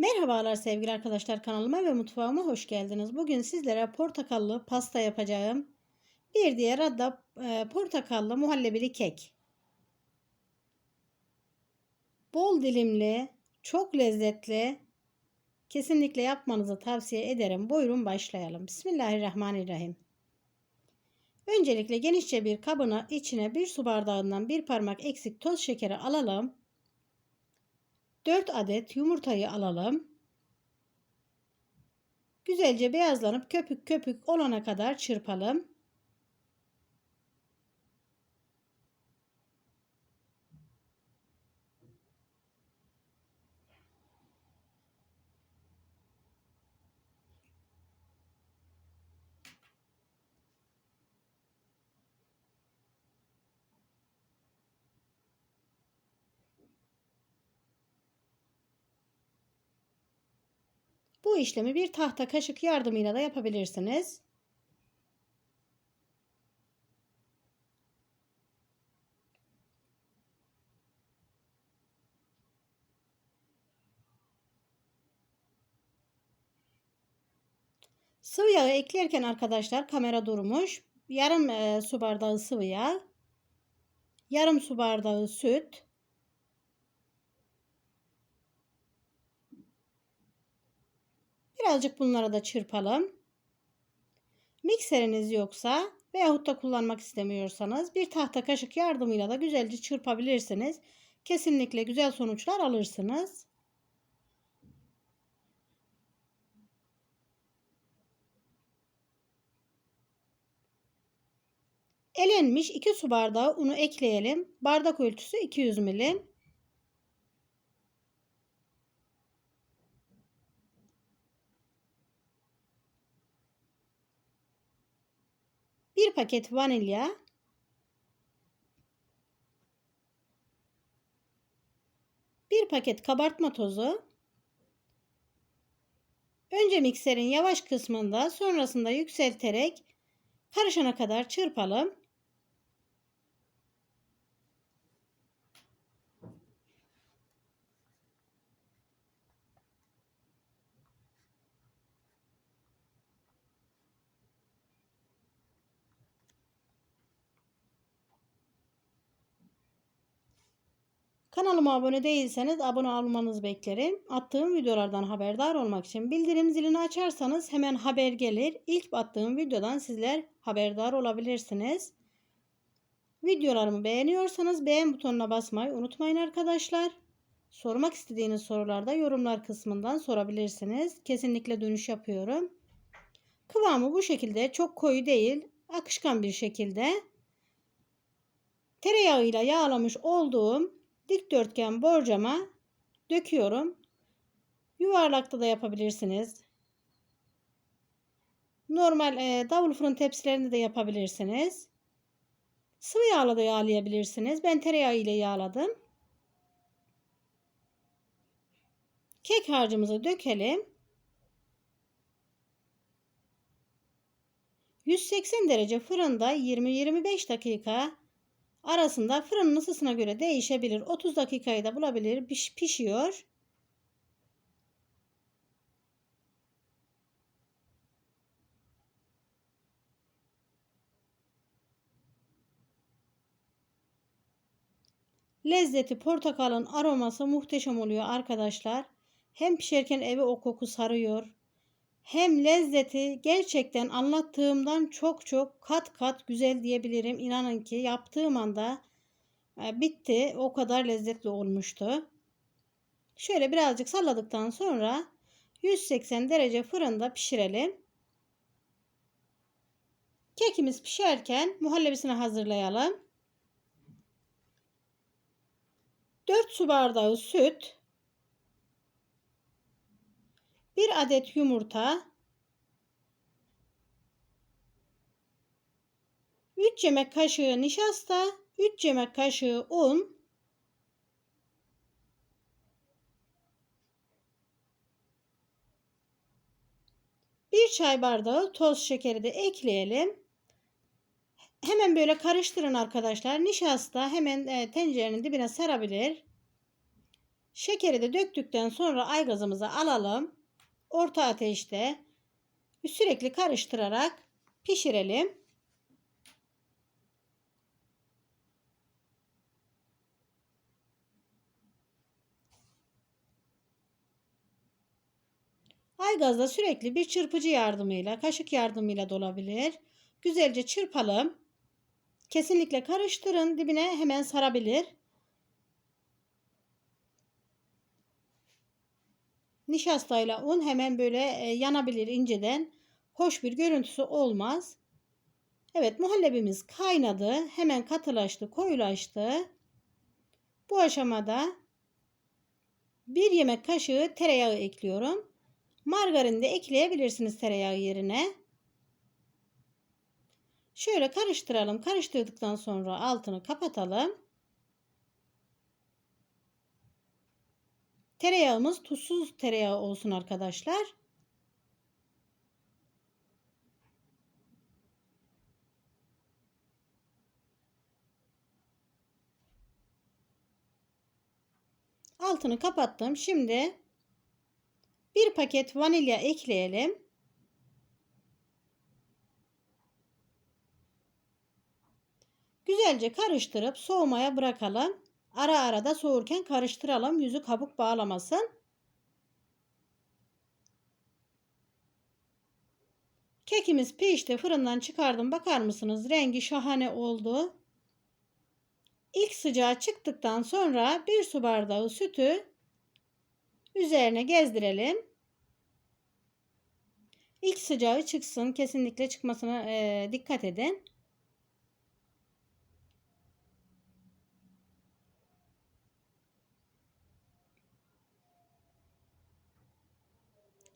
Merhabalar sevgili arkadaşlar kanalıma ve mutfağıma hoş geldiniz. Bugün sizlere portakallı pasta yapacağım. Bir diğer adı e, portakallı muhallebili kek. Bol dilimli, çok lezzetli. Kesinlikle yapmanızı tavsiye ederim. Buyurun başlayalım. Bismillahirrahmanirrahim. Öncelikle genişçe bir kabına içine bir su bardağından bir parmak eksik toz şekeri alalım. 4 adet yumurtayı alalım. Güzelce beyazlanıp köpük köpük olana kadar çırpalım. Bu işlemi bir tahta kaşık yardımıyla da yapabilirsiniz. Sıvı yağı eklerken arkadaşlar kamera durmuş. Yarım e, su bardağı sıvı yağ, yarım su bardağı süt, Birazcık bunlara da çırpalım. Mikseriniz yoksa veyahut da kullanmak istemiyorsanız bir tahta kaşık yardımıyla da güzelce çırpabilirsiniz. Kesinlikle güzel sonuçlar alırsınız. Elenmiş 2 su bardağı unu ekleyelim. Bardak ölçüsü 200 milim. Bir paket vanilya. Bir paket kabartma tozu. Önce mikserin yavaş kısmında sonrasında yükselterek karışana kadar çırpalım. Kanalıma abone değilseniz abone olmanızı beklerim. Attığım videolardan haberdar olmak için bildirim zilini açarsanız hemen haber gelir. İlk attığım videodan sizler haberdar olabilirsiniz. Videolarımı beğeniyorsanız beğen butonuna basmayı unutmayın arkadaşlar. Sormak istediğiniz sorularda yorumlar kısmından sorabilirsiniz. Kesinlikle dönüş yapıyorum. Kıvamı bu şekilde çok koyu değil, akışkan bir şekilde tereyağıyla yağlamış olduğum dikdörtgen borcama döküyorum. Yuvarlakta da yapabilirsiniz. Normal e, davul fırın tepsilerinde de yapabilirsiniz. Sıvı yağla da yağlayabilirsiniz. Ben tereyağı ile yağladım. Kek harcımızı dökelim. 180 derece fırında 20-25 dakika arasında fırının ısısına göre değişebilir. 30 dakikayı da bulabilir. Piş, pişiyor. Lezzeti portakalın aroması muhteşem oluyor arkadaşlar. Hem pişerken evi o koku sarıyor hem lezzeti gerçekten anlattığımdan çok çok kat kat güzel diyebilirim. İnanın ki yaptığım anda e, bitti. O kadar lezzetli olmuştu. Şöyle birazcık salladıktan sonra 180 derece fırında pişirelim. Kekimiz pişerken muhallebisini hazırlayalım. 4 su bardağı süt, 1 adet yumurta, 3 yemek kaşığı nişasta, 3 yemek kaşığı un, bir çay bardağı toz şekeri de ekleyelim. Hemen böyle karıştırın arkadaşlar. Nişasta hemen e, tencerenin dibine sarabilir. Şekeri de döktükten sonra aygazımızı alalım. Orta ateşte sürekli karıştırarak pişirelim. Aygazda sürekli bir çırpıcı yardımıyla, kaşık yardımıyla da olabilir. Güzelce çırpalım. Kesinlikle karıştırın. Dibine hemen sarabilir. Nişastayla un hemen böyle e, yanabilir inceden. Hoş bir görüntüsü olmaz. Evet muhallebimiz kaynadı. Hemen katılaştı, koyulaştı. Bu aşamada bir yemek kaşığı tereyağı ekliyorum. Margarin de ekleyebilirsiniz tereyağı yerine. Şöyle karıştıralım. Karıştırdıktan sonra altını kapatalım. Tereyağımız tuzsuz tereyağı olsun arkadaşlar. Altını kapattım. Şimdi bir paket vanilya ekleyelim. Güzelce karıştırıp soğumaya bırakalım. Ara ara da soğurken karıştıralım. Yüzü kabuk bağlamasın. Kekimiz pişti. Fırından çıkardım. Bakar mısınız? Rengi şahane oldu. İlk sıcağı çıktıktan sonra bir su bardağı sütü üzerine gezdirelim. İlk sıcağı çıksın. Kesinlikle çıkmasına e, dikkat edin.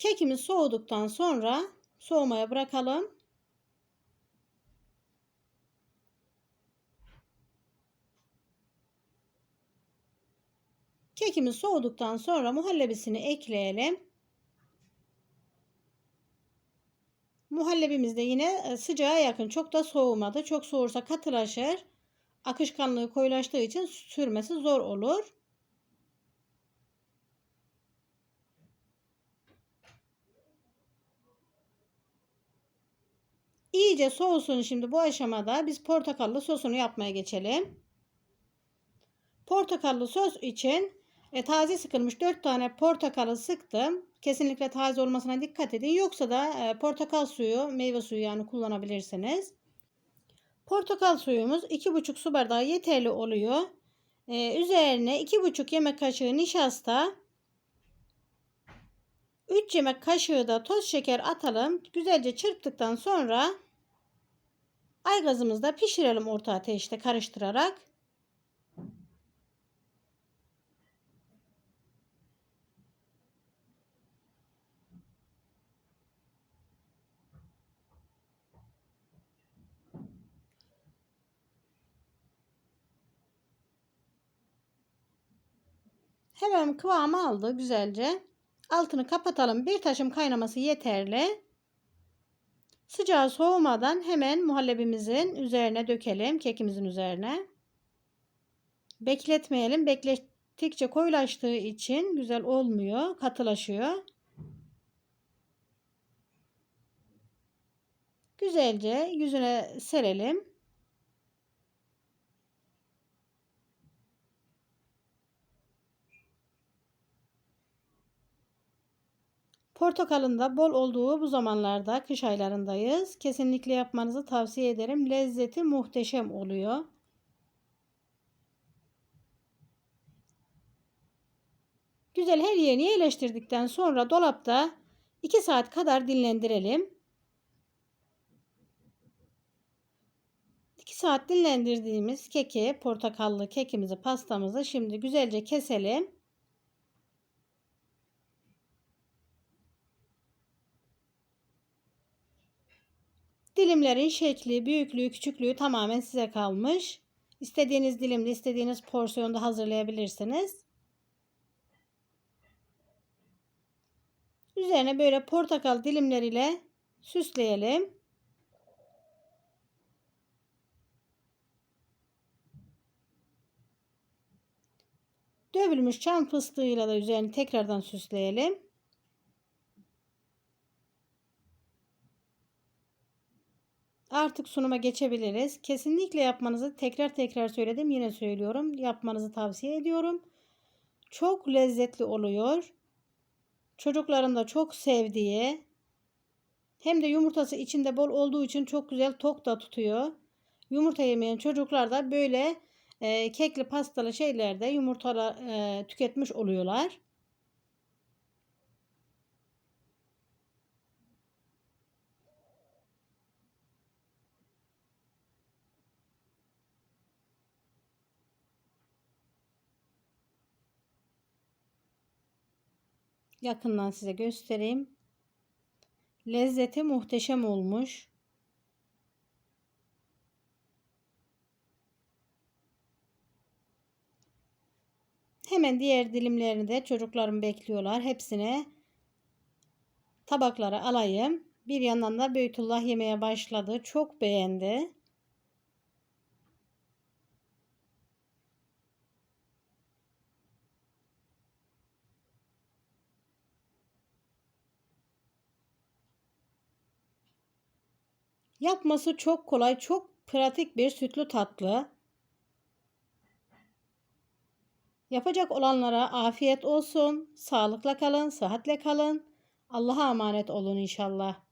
Kekimiz soğuduktan sonra soğumaya bırakalım. Kekimiz soğuduktan sonra muhallebisini ekleyelim. Muhallebimiz de yine e, sıcağa yakın. Çok da soğumadı. Çok soğursa katılaşır. Akışkanlığı koyulaştığı için sürmesi zor olur. İyice soğusun şimdi bu aşamada biz portakallı sosunu yapmaya geçelim. Portakallı sos için e, taze sıkılmış 4 tane portakalı sıktım. Kesinlikle taze olmasına dikkat edin. Yoksa da e, portakal suyu, meyve suyu yani kullanabilirsiniz. Portakal suyumuz 2,5 su bardağı yeterli oluyor. E, üzerine 2,5 yemek kaşığı nişasta, 3 yemek kaşığı da toz şeker atalım. Güzelce çırptıktan sonra aygazımızda pişirelim orta ateşte karıştırarak. Hemen kıvamı aldı güzelce. Altını kapatalım. Bir taşım kaynaması yeterli. Sıcağı soğumadan hemen muhallebimizin üzerine dökelim. Kekimizin üzerine. Bekletmeyelim. Beklettikçe koyulaştığı için güzel olmuyor. Katılaşıyor. Güzelce yüzüne serelim. Portakalın da bol olduğu bu zamanlarda kış aylarındayız. Kesinlikle yapmanızı tavsiye ederim. Lezzeti muhteşem oluyor. Güzel her yerini yerleştirdikten sonra dolapta 2 saat kadar dinlendirelim. 2 saat dinlendirdiğimiz keki, portakallı kekimizi, pastamızı şimdi güzelce keselim. Dilimlerin şekli, büyüklüğü, küçüklüğü tamamen size kalmış. İstediğiniz dilimde, istediğiniz porsiyonda hazırlayabilirsiniz. Üzerine böyle portakal dilimleriyle süsleyelim. Dövülmüş çam fıstığıyla da üzerini tekrardan süsleyelim. Artık sunuma geçebiliriz. Kesinlikle yapmanızı tekrar tekrar söyledim. Yine söylüyorum. Yapmanızı tavsiye ediyorum. Çok lezzetli oluyor. Çocukların da çok sevdiği hem de yumurtası içinde bol olduğu için çok güzel tok da tutuyor. Yumurta yemeyen çocuklar da böyle e, kekli pastalı şeylerde yumurta e, tüketmiş oluyorlar. Yakından size göstereyim. Lezzeti muhteşem olmuş. Hemen diğer dilimlerini de çocuklarım bekliyorlar. Hepsine tabaklara alayım. Bir yandan da Beytullah yemeye başladı. Çok beğendi. Yapması çok kolay, çok pratik bir sütlü tatlı. Yapacak olanlara afiyet olsun. Sağlıkla kalın, sıhhatle kalın. Allah'a emanet olun inşallah.